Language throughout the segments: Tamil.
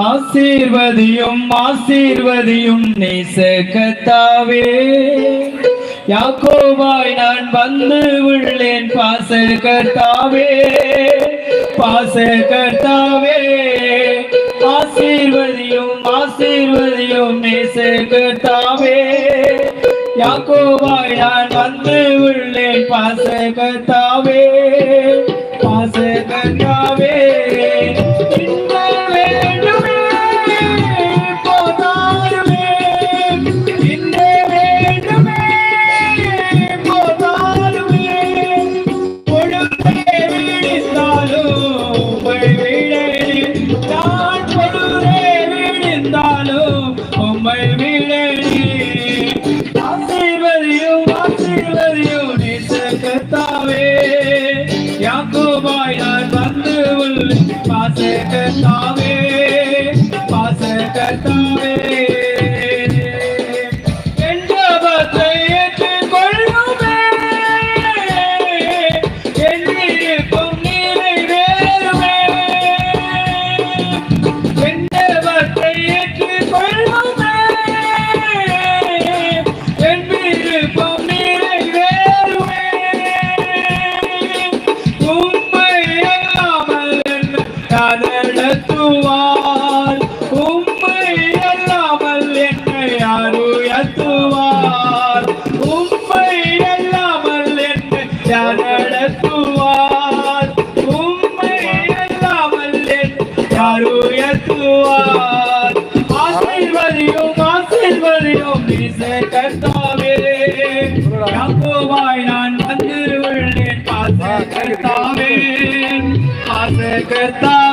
ஆசீர்வதியும் ஆசீர்வதியும் நேசகத்தாவே யாக்கோவாய் நான் வந்து உள்ளேன் பாசகர்த்தாவே பாசகர்த்தாவே ஆசீர்வதியும் ஆசீர்வதியும் நேசகர்த்தாவே யாக்கோவாய் நான் வந்து உள்ளேன் பாசகர்த்தாவே பாசகர்த்தாவே இன்ன பாசகத்தாவே பாசகத்தாவே என் நடத்துவார் உம்மை அல்லாமல் என்னை யார் உயர்த்துவார் உம்மை அல்லாமல் என்னை யார் நடத்துவார்? உம்மை அல்லாமல் என்னை யார் உயர்த்துவார் ஆசீர்வதியும் ஆசீர்வதியும் நீச கர்த்தாவே. யாக்கோபாய் நான் வந்து உள்ளேன் பாச கர்த்தாவே. பாச கர்த்தாவே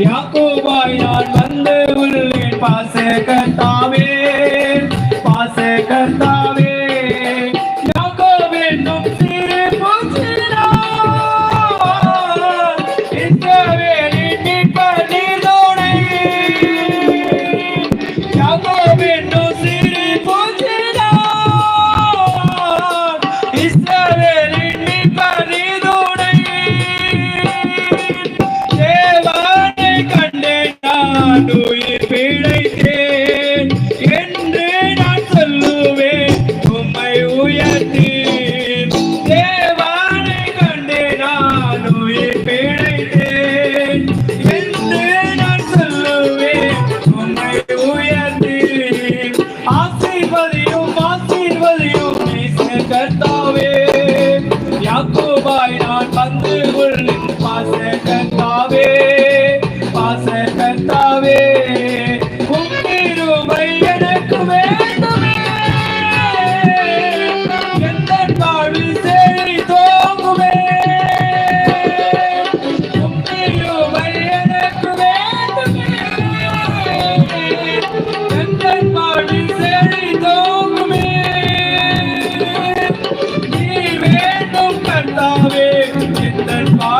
யாக்கோபாய் நான் வந்து உள்ளேன் பாச கர்த்தாவே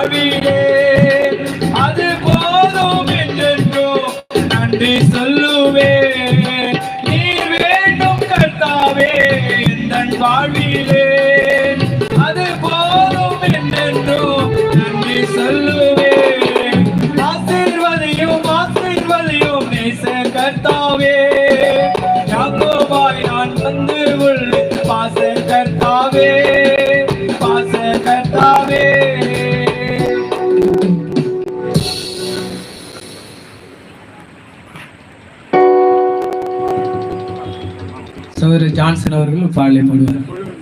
எந்தன் அது போதும் என்றென்றும் நன்றி சொல்லுவே நீர் வேண்டும் கர்த்தாவே எந்தன் வாழ்வி சகோதரர் ஜான்சன் அவர்கள் பாடலை பாடுவார்